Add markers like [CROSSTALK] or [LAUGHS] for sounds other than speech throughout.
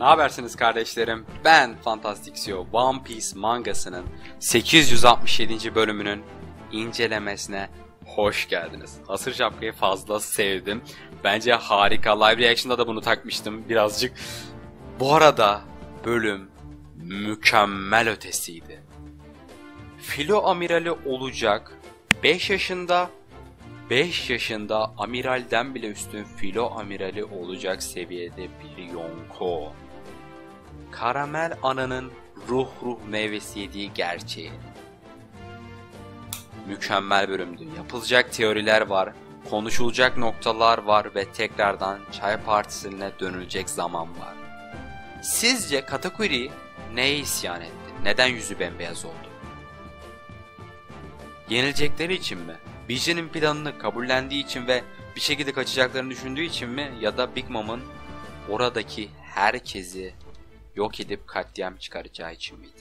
Ne habersiniz kardeşlerim? Ben Fantastic CEO One Piece mangasının 867. bölümünün incelemesine hoş geldiniz. Hasır şapkayı fazla sevdim. Bence harika. Live Reaction'da da bunu takmıştım birazcık. Bu arada bölüm mükemmel ötesiydi. Filo amirali olacak. 5 yaşında 5 yaşında amiralden bile üstün filo amirali olacak seviyede bir Yonko. Karamel ananın ruh ruh meyvesi yediği gerçeği. Mükemmel bölümdü. Yapılacak teoriler var, konuşulacak noktalar var ve tekrardan çay partisine dönülecek zaman var. Sizce Katakuri neye isyan etti? Neden yüzü bembeyaz oldu? Yenilecekleri için mi? Vision'in planını kabullendiği için ve bir şekilde kaçacaklarını düşündüğü için mi? Ya da Big Mom'un oradaki herkesi yok edip katliam çıkaracağı için miydi?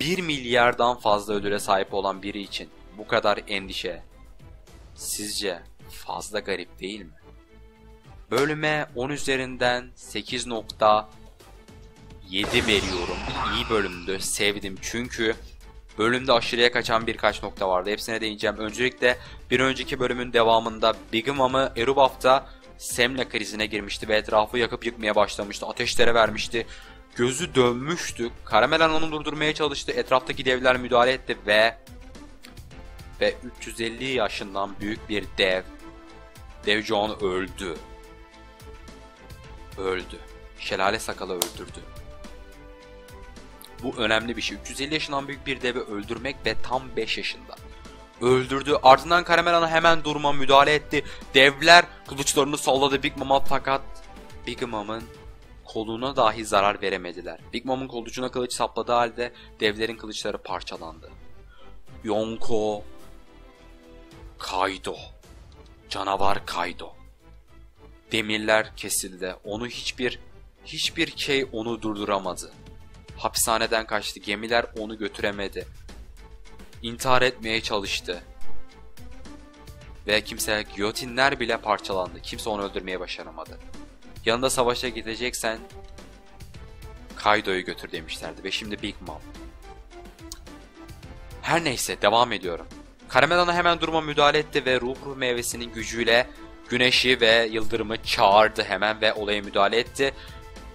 1 milyardan fazla ödüle sahip olan biri için bu kadar endişe sizce fazla garip değil mi? Bölüme 10 üzerinden 8.7 veriyorum. İyi bölümdü, sevdim çünkü bölümde aşırıya kaçan birkaç nokta vardı. Hepsine değineceğim. Öncelikle bir önceki bölümün devamında Big Mom'ı Erubaf'ta Semle krizine girmişti ve etrafı yakıp yıkmaya başlamıştı. Ateşlere vermişti. Gözü dönmüştü. Karamelan onu durdurmaya çalıştı. Etraftaki devler müdahale etti ve ve 350 yaşından büyük bir dev Dev John öldü. Öldü. Şelale sakalı öldürdü. Bu önemli bir şey. 350 yaşından büyük bir devi öldürmek ve tam 5 yaşında. Öldürdü. Ardından Karamelan'a hemen durma müdahale etti. Devler kılıçlarını salladı Big Mom'a fakat Big Mom'ın koluna dahi zarar veremediler. Big Mom'un kolucuna kılıç sapladığı halde devlerin kılıçları parçalandı. Yonko Kaido Canavar Kaido Demirler kesildi. Onu hiçbir hiçbir şey onu durduramadı. Hapishaneden kaçtı. Gemiler onu götüremedi. İntihar etmeye çalıştı. Ve kimse giyotinler bile parçalandı. Kimse onu öldürmeye başaramadı. Yanında savaşa gideceksen Kaido'yu götür demişlerdi ve şimdi Big Mom. Her neyse devam ediyorum. Karamelana hemen duruma müdahale etti ve ruh ruh meyvesinin gücüyle güneşi ve yıldırımı çağırdı hemen ve olaya müdahale etti.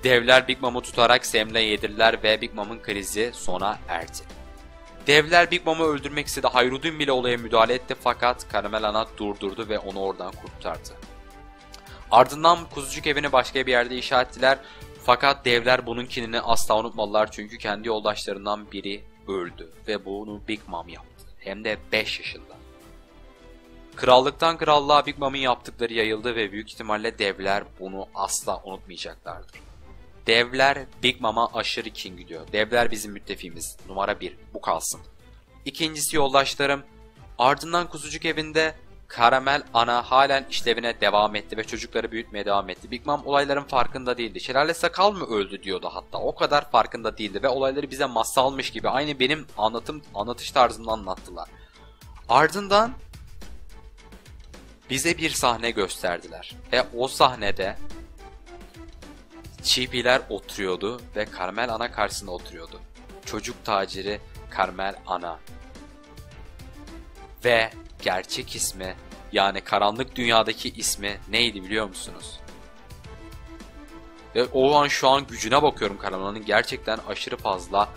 Devler Big Mom'u tutarak Sam'le yedirdiler ve Big Mom'un krizi sona erdi. Devler Big Mom'u öldürmek istedi. Hayrudin bile olaya müdahale etti fakat Karamelana durdurdu ve onu oradan kurtardı. Ardından kuzucuk evini başka bir yerde inşa ettiler. Fakat devler bunun kinini asla unutmadılar çünkü kendi yoldaşlarından biri öldü ve bunu Big Mom yaptı. Hem de 5 yaşında. Krallıktan krallığa Big Mom'un yaptıkları yayıldı ve büyük ihtimalle devler bunu asla unutmayacaklardır. Devler Big Mom'a aşırı kin gidiyor. Devler bizim müttefiğimiz. Numara 1. Bu kalsın. İkincisi yoldaşlarım. Ardından kuzucuk evinde Karamel ana halen işlevine devam etti ve çocukları büyütmeye devam etti. Big Mom olayların farkında değildi. Şelale Sakal mı öldü diyordu hatta. O kadar farkında değildi ve olayları bize masalmış gibi aynı benim anlatım anlatış tarzımda anlattılar. Ardından bize bir sahne gösterdiler ve o sahnede Çipiler oturuyordu ve Carmel Ana karşısında oturuyordu. Çocuk taciri Carmel Ana. Ve gerçek ismi yani karanlık dünyadaki ismi neydi biliyor musunuz? Ve o an şu an gücüne bakıyorum Carmel gerçekten aşırı fazla.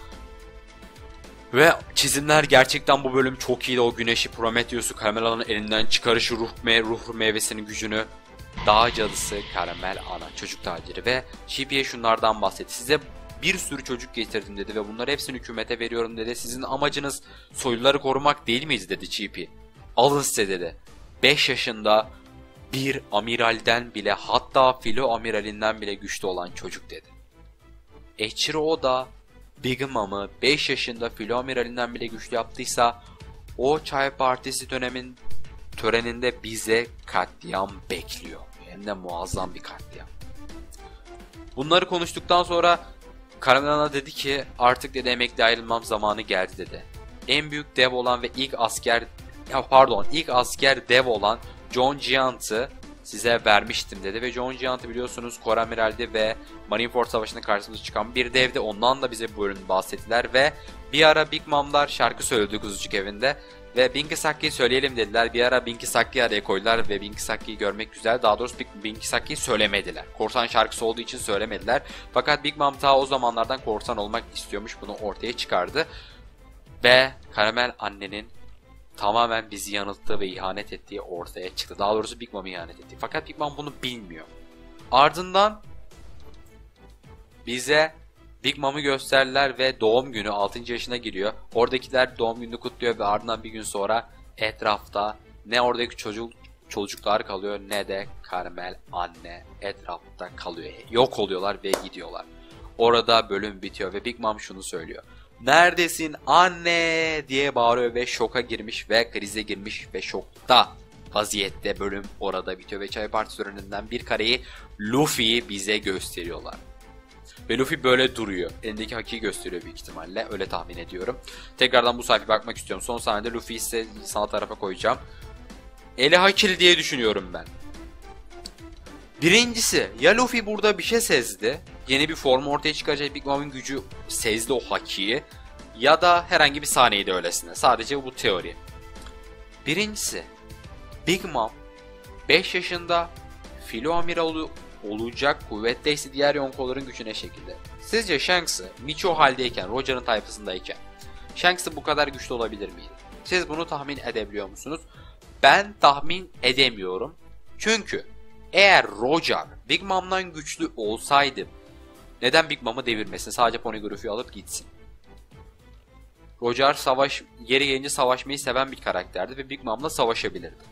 Ve çizimler gerçekten bu bölüm çok iyiydi. O güneşi Prometheus'u Carmel elinden çıkarışı ruh, me ruh meyvesinin gücünü Dağ cadısı Karamel Ana çocuk taciri ve Chibi'ye şunlardan bahsetti. Size bir sürü çocuk getirdim dedi ve bunları hepsini hükümete veriyorum dedi. Sizin amacınız soyluları korumak değil miyiz dedi Chibi. Alın size dedi. 5 yaşında bir amiralden bile hatta filo amiralinden bile güçlü olan çocuk dedi. Eiichiro da Big Mom'ı 5 yaşında filo amiralinden bile güçlü yaptıysa o çay partisi dönemin töreninde bize katliam bekliyor. Hem de muazzam bir katliam. Bunları konuştuktan sonra Karamelana dedi ki artık dedi emekli ayrılmam zamanı geldi dedi. En büyük dev olan ve ilk asker ya pardon ilk asker dev olan John Giant'ı size vermiştim dedi ve John Giant'ı biliyorsunuz Koramiral'di ve Marineford Savaşı'nda karşımıza çıkan bir devdi. Ondan da bize bu bölümde bahsettiler ve bir ara Big Mom'lar şarkı söyledi kuzucuk evinde ve Binky Saki'yi söyleyelim dediler. Bir ara Binky Saki'yi araya koydular ve Binky Saki'yi görmek güzel. Daha doğrusu Binky Saki'yi söylemediler. Korsan şarkısı olduğu için söylemediler. Fakat Big Mom ta o zamanlardan korsan olmak istiyormuş. Bunu ortaya çıkardı. Ve Karamel annenin tamamen bizi yanılttığı ve ihanet ettiği ortaya çıktı. Daha doğrusu Big Mom'u ihanet etti. Fakat Big Mom bunu bilmiyor. Ardından bize Big Mom'u gösterdiler ve doğum günü 6. yaşına giriyor. Oradakiler doğum gününü kutluyor ve ardından bir gün sonra etrafta ne oradaki çocuk çocuklar kalıyor ne de Carmel anne etrafta kalıyor. Yok oluyorlar ve gidiyorlar. Orada bölüm bitiyor ve Big Mom şunu söylüyor. Neredesin anne diye bağırıyor ve şoka girmiş ve krize girmiş ve şokta vaziyette bölüm orada bitiyor ve çay partisi önünden bir kareyi Luffy'yi bize gösteriyorlar. Ve Luffy böyle duruyor. Elindeki hakiyi gösteriyor büyük ihtimalle. Öyle tahmin ediyorum. Tekrardan bu sayfaya bakmak istiyorum. Son sahnede Luffy'yi ise sana tarafa koyacağım. Eli hakili diye düşünüyorum ben. Birincisi ya Luffy burada bir şey sezdi. Yeni bir form ortaya çıkaracak Big Mom'un gücü sezdi o hakiyi. Ya da herhangi bir sahneydi öylesine. Sadece bu teori. Birincisi Big Mom 5 yaşında filo amiral olacak kuvvetteyse diğer Yonko'ların gücüne şekilde. Sizce Shanks'ı Micho haldeyken, Roger'ın tayfasındayken Shanks'ı bu kadar güçlü olabilir miydi? Siz bunu tahmin edebiliyor musunuz? Ben tahmin edemiyorum. Çünkü eğer Roger Big Mom'dan güçlü olsaydı neden Big Mom'u devirmesin? Sadece Poneglyph'i alıp gitsin. Roger savaş yeri gelince savaşmayı seven bir karakterdi ve Big Mom'la savaşabilirdi.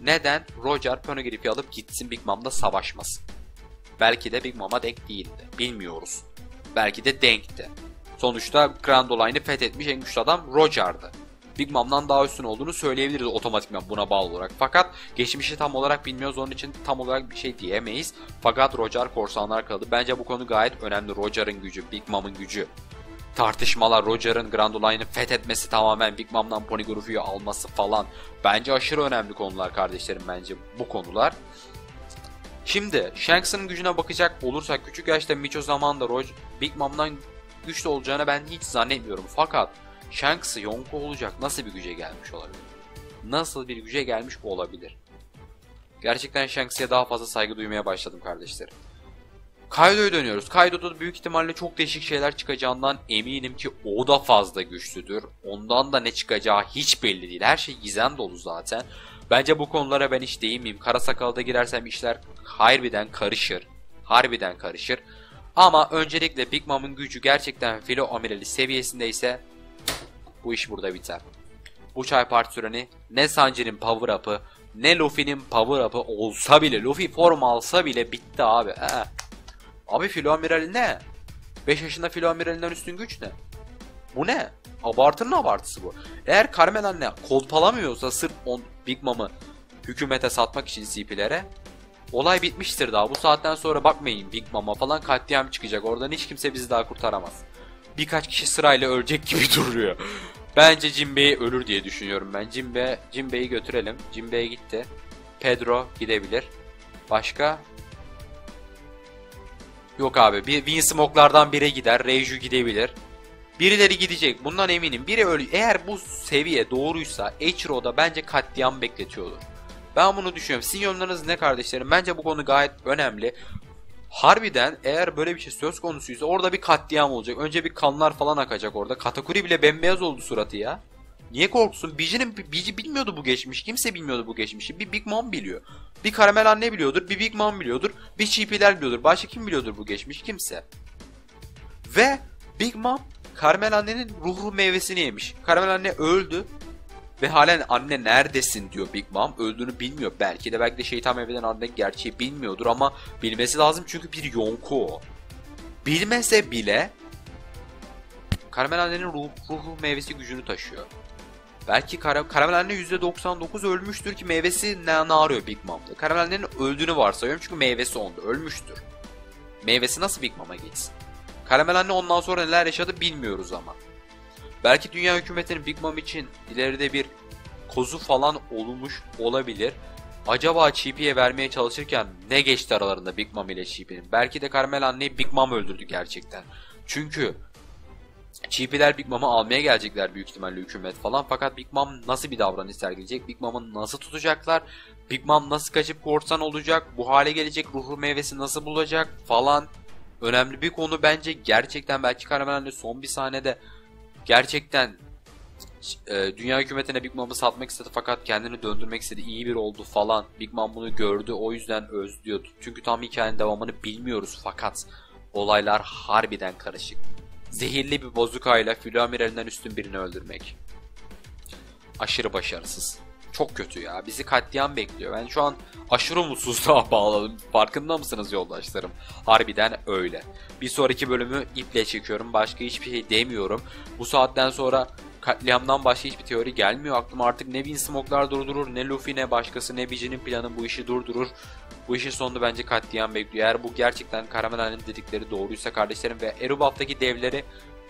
Neden Roger Poneglyph'i alıp gitsin Big Mom'la savaşmasın? Belki de Big Mom'a denk değildi. Bilmiyoruz. Belki de denkti. Sonuçta Grand Line'ı fethetmiş en güçlü adam Roger'dı. Big Mom'dan daha üstün olduğunu söyleyebiliriz otomatikman buna bağlı olarak. Fakat geçmişi tam olarak bilmiyoruz onun için tam olarak bir şey diyemeyiz. Fakat Roger korsanlar kaldı. Bence bu konu gayet önemli. Roger'ın gücü, Big Mom'un gücü. Tartışmalar, Roger'ın Grand Line'ı fethetmesi tamamen Big Mom'dan Poneglyph'i alması falan. Bence aşırı önemli konular kardeşlerim bence bu konular. Şimdi Shanks'ın gücüne bakacak olursak küçük yaşta Micho zamanında Roger, Big Mom'dan güçlü olacağını ben hiç zannetmiyorum. Fakat Shanks'ı Yonko olacak nasıl bir güce gelmiş olabilir? Nasıl bir güce gelmiş olabilir? Gerçekten Shanks'e daha fazla saygı duymaya başladım kardeşlerim. Kaido'ya dönüyoruz. Kaido'da büyük ihtimalle çok değişik şeyler çıkacağından eminim ki o da fazla güçlüdür. Ondan da ne çıkacağı hiç belli değil. Her şey gizem dolu zaten. Bence bu konulara ben hiç değinmeyeyim. Kara sakalda girersem işler harbiden karışır. Harbiden karışır. Ama öncelikle Big Mom'un gücü gerçekten filo amirali seviyesindeyse bu iş burada biter. Bu çay part süreni ne Sanji'nin power up'ı ne Luffy'nin power up'ı olsa bile Luffy form alsa bile bitti abi. He. Abi filo amirali ne? 5 yaşında filo amiralinden üstün güç ne? Bu ne? Abartının abartısı bu. Eğer Carmen anne kolpalamıyorsa sırf on Big Mom'ı hükümete satmak için CP'lere olay bitmiştir daha. Bu saatten sonra bakmayın Big Mom'a falan katliam çıkacak. Oradan hiç kimse bizi daha kurtaramaz. Birkaç kişi sırayla ölecek gibi [LAUGHS] duruyor. Bence Jinbei ölür diye düşünüyorum ben. Jinbe, Jinbei'yi götürelim. Jinbei gitti. Pedro gidebilir. Başka? Yok abi. Bir Winsmoke'lardan biri gider. Reiju gidebilir. Birileri gidecek. Bundan eminim. Biri ölü. Eğer bu seviye doğruysa Eiichiro'da bence katliam bekletiyordur. Ben bunu düşünüyorum. Sizin yorumlarınız ne kardeşlerim? Bence bu konu gayet önemli. Harbiden eğer böyle bir şey söz konusuysa orada bir katliam olacak. Önce bir kanlar falan akacak orada. Katakuri bile bembeyaz oldu suratı ya. Niye korksun? Biji'nin Biji bilmiyordu bu geçmiş. Kimse bilmiyordu bu geçmişi. Bir Big Mom biliyor. Bir Karamel anne biliyordur. Bir Big Mom biliyordur. Bir Chipi'ler biliyordur. Başka kim biliyordur bu geçmiş? Kimse. Ve Big Mom Karamel annenin ruhu meyvesini yemiş. Karamel anne öldü. Ve halen anne neredesin diyor Big Mom. Öldüğünü bilmiyor. Belki de belki de şeytan meyveden annenin gerçeği bilmiyordur ama bilmesi lazım çünkü bir yonku o. Bilmese bile Karamel annenin ruh, ruh meyvesi gücünü taşıyor. Belki Kar Karamel anne %99 ölmüştür ki meyvesi ne, ne arıyor Big Mom'da. Karamel annenin öldüğünü varsayıyorum çünkü meyvesi onda. Ölmüştür. Meyvesi nasıl Big Mom'a geçsin? Karamel anne ondan sonra neler yaşadı bilmiyoruz ama. Belki dünya hükümetinin Big Mom için ileride bir kozu falan olmuş olabilir. acaba Chippy'ye vermeye çalışırken ne geçti aralarında Big Mom ile Chippy'nin? Belki de Carmel anneyi Big Mom öldürdü gerçekten. Çünkü Chippy'ler Big Mom'u almaya gelecekler büyük ihtimalle hükümet falan. Fakat Big Mom nasıl bir davranış sergileyecek? Big Mom'u nasıl tutacaklar? Big Mom nasıl kaçıp korsan olacak? Bu hale gelecek ruhu meyvesi nasıl bulacak falan. Önemli bir konu bence gerçekten belki Carmel anne son bir sahnede gerçekten e, dünya hükümetine Big Mom'u satmak istedi fakat kendini döndürmek istedi. iyi bir oldu falan. Big Mom bunu gördü o yüzden özlüyordu. Çünkü tam hikayenin devamını bilmiyoruz fakat olaylar harbiden karışık. Zehirli bir bozukayla filo amiralinden üstün birini öldürmek. Aşırı başarısız. Çok kötü ya. Bizi katliam bekliyor. Ben şu an aşırı mutsuzluğa [LAUGHS] bağladım. Farkında mısınız yoldaşlarım? Harbiden öyle. Bir sonraki bölümü iple çekiyorum. Başka hiçbir şey demiyorum. Bu saatten sonra katliamdan başka hiçbir teori gelmiyor aklıma. Artık ne Winsmoke'lar durdurur, ne Luffy, ne başkası, ne Bici'nin planı bu işi durdurur. Bu işin sonunda bence katliam bekliyor. Eğer bu gerçekten Karamela'nın dedikleri doğruysa kardeşlerim ve Erubat'taki devleri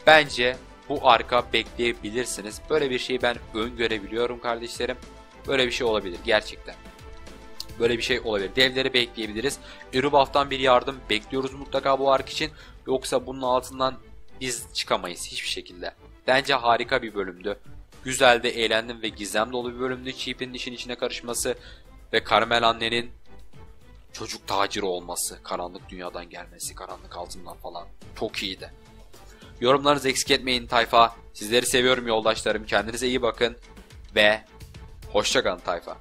bence bu arka bekleyebilirsiniz. Böyle bir şeyi ben öngörebiliyorum kardeşlerim. Böyle bir şey olabilir gerçekten. Böyle bir şey olabilir. Devleri bekleyebiliriz. Erubaf'tan bir yardım bekliyoruz mutlaka bu ark için. Yoksa bunun altından biz çıkamayız hiçbir şekilde. Bence harika bir bölümdü. Güzel de eğlendim ve gizem dolu bir bölümdü. Chip'in işin içine karışması ve Carmel annenin çocuk taciri olması, karanlık dünyadan gelmesi, karanlık altından falan çok iyiydi. Yorumlarınızı eksik etmeyin tayfa. Sizleri seviyorum yoldaşlarım. Kendinize iyi bakın ve hoşçakalın tayfa.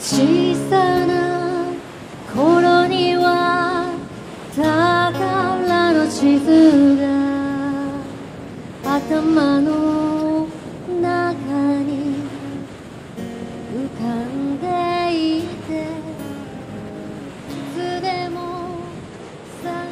小さ山の